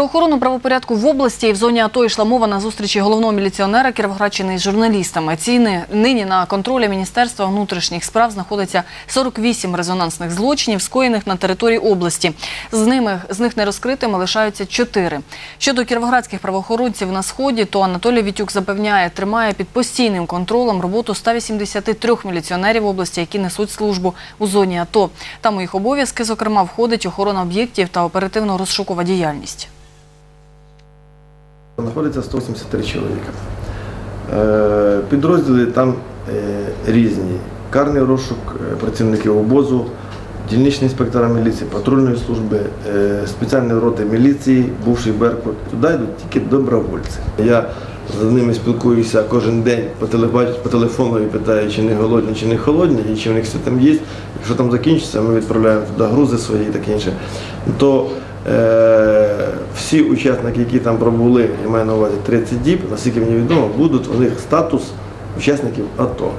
Про охорону правопорядку в області і в зоні АТО йшла мова на зустрічі головного міліціонера Кіровоградщини із журналістами. Ціни нині на контролі Міністерства внутрішніх справ знаходиться 48 резонансних злочинів, скоєних на території області. З ними з них нерозкритими лишаються 4. Щодо кіровоградських правоохоронців на сході, то Анатолій Вітюк запевняє, тримає під постійним контролем роботу 183 міліціонерів області, які несуть службу у зоні АТО. Там у їх обов'язки, зокрема, входить охорона об'єктів та оперативно-розшукова діяльність. Знаходиться 183 чоловіка. Е, Підрозділи там е, різні. Карний розшук е, працівників обозу, дільничні інспектора міліції, патрульної служби, спеціальні роти міліції, бувший Беркут. Туди йдуть тільки добровольці. Я з ними спілкуюся кожен день по телефону і питаю, чи не голодні, чи не холодні, і чи в них все там є. Якщо там закінчиться, ми відправляємо туди грузи свої і таке інше. То е, всі учасники, які там пробули, я маю на увазі 30 діб, наскільки мені відомо, будуть у них статус учасників АТО.